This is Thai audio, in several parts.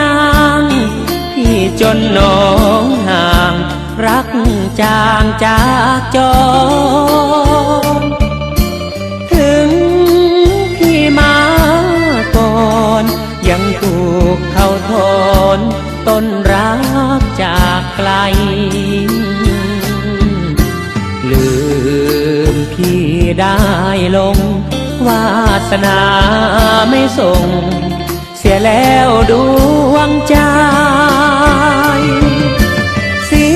นางที่จนน้องห่าง รักจางจากจอ ถึงพี่มาก่อน ยังถูกเขาทน ต้นรักจากไกล ลืมพี่ได้ลง วาสนาไม่ส่ง แล้วดวงใจ เสี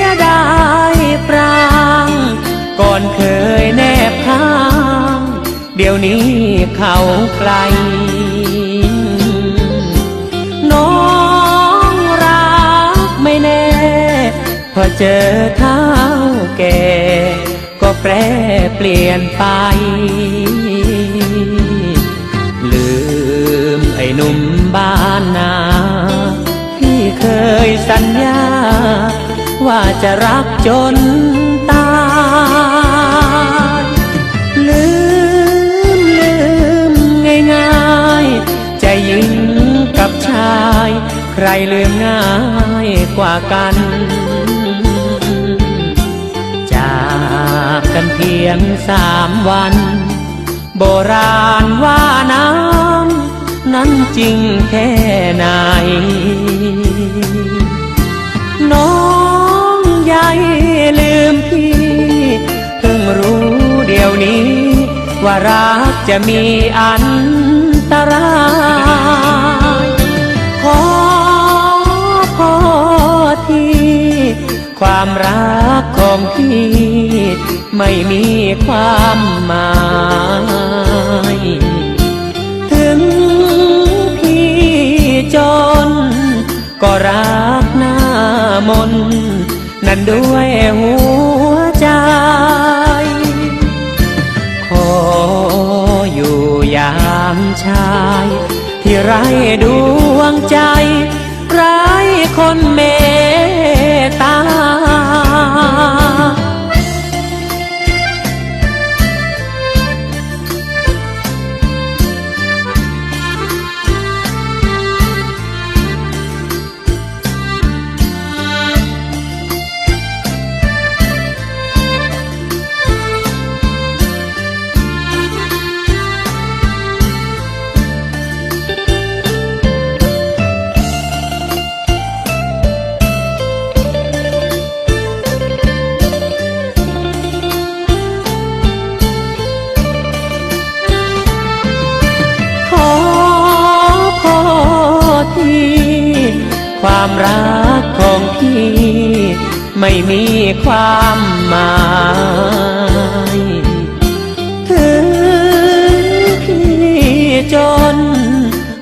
ยดายปราง ก่อนเคยแนบข้าง เดี๋ยวนี้เขาไกล น้องรักไม่แน่ พอเจอเท้าแก่ ก็แปรเปลี่ยนไป เคยสัญญา ว่าจะรักจนตายลืมลืมง่ายๆใจยิงกับชาย ใครลืมง่ายกว่ากัน จากกันเพียงสามวัน โบราณว่าน้ำนั้นจริงแค่ไหน ลืมพี่เพิ่งรู้เดี๋ยวนี้ ว่ารักจะมีอันตรายขอพอที่ ความรักของพี่ ไม่มีความหมายถึงพี่จน ก็รักหน้ามนต์นั่น ด้วยหั ความรักของพี่ ไม่มีความหมายถึงพี่จน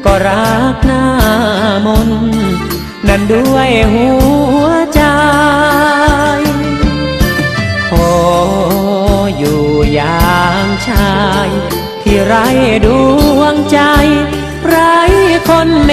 ก็รักหน้ามน นั่นด้วยหัวใจ ขออยู่อย่างชาย ที่ไร้ดวงใจ ไรคนเม